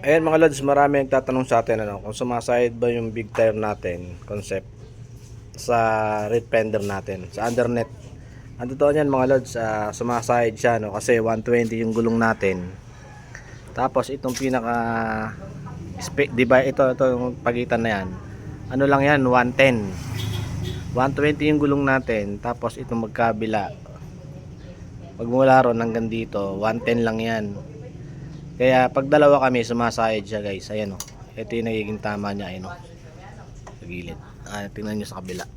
Ayan mga lods, marami nagtatanong sa atin ano, kung sumasayad ba yung big tire natin, concept, sa rear fender natin, sa undernet. Ang totoo niyan mga lods, ah, sumasayad siya no, kasi 120 yung gulong natin. Tapos itong pinaka, di ba ito, ito yung pagitan na yan. Ano lang yan, 110. 120 yung gulong natin, tapos itong magkabila. Pag mula ron hanggang dito, 110 lang yan. Kaya pag dalawa kami, sumasayad siya guys. Ayan o. Ito yung nagiging tama niya. Ayan o. Sa gilid. Ah, tingnan nyo sa kabila.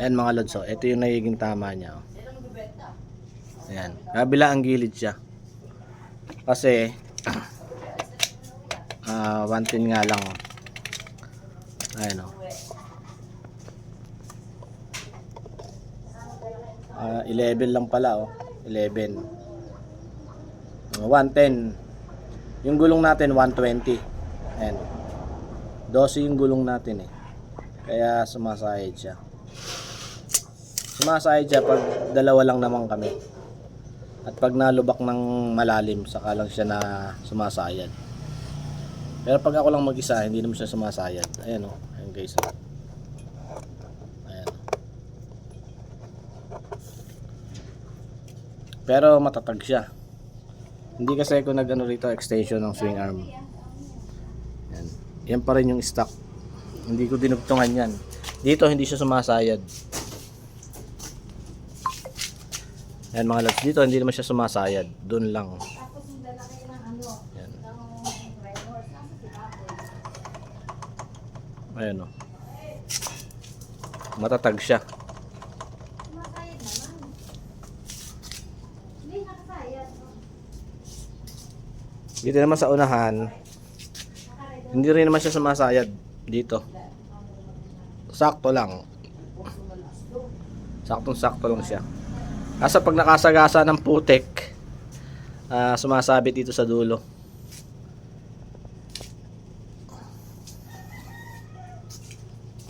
Ayan mga lods o. Ito yung nagiging tama niya o. Ayan. Kabila ang gilid siya. Kasi, ah, 110 nga lang o. Ayan o. Ah, 11 lang pala oh. 11. Uh, 110. Yung gulong natin 120. Ayan. 12 yung gulong natin eh. Kaya sumasayad siya. Sumasayad siya pag dalawa lang naman kami. At pag nalubak ng malalim, saka lang siya na sumasayad. Pero pag ako lang mag-isa, hindi naman siya sumasayad. Ayan oh. Ayan guys. Oh. Ayan. Pero matatag siya. Hindi kasi ako nag ano rito extension ng swing arm. Yan. Yan pa rin yung stock. Hindi ko dinugtungan yan. Dito hindi siya sumasayad. Yan mga lods. Dito hindi naman siya sumasayad. Doon lang. Yan. Ayan o. Matatag siya. Dito naman sa unahan, hindi rin naman siya sumasayad dito. Sakto lang. Saktong sakto lang siya. Kaso pag nakasagasa ng putek, ah, sumasabit dito sa dulo.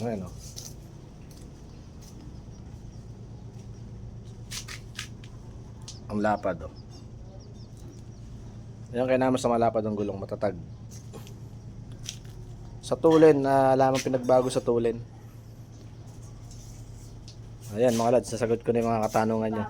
Ayan o. Ang lapad o. Yan kaya naman sa malapad ang gulong matatag. Sa tulin, na lamang pinagbago sa tulin. Ayan mga lads, sasagot ko na yung mga katanungan nyo.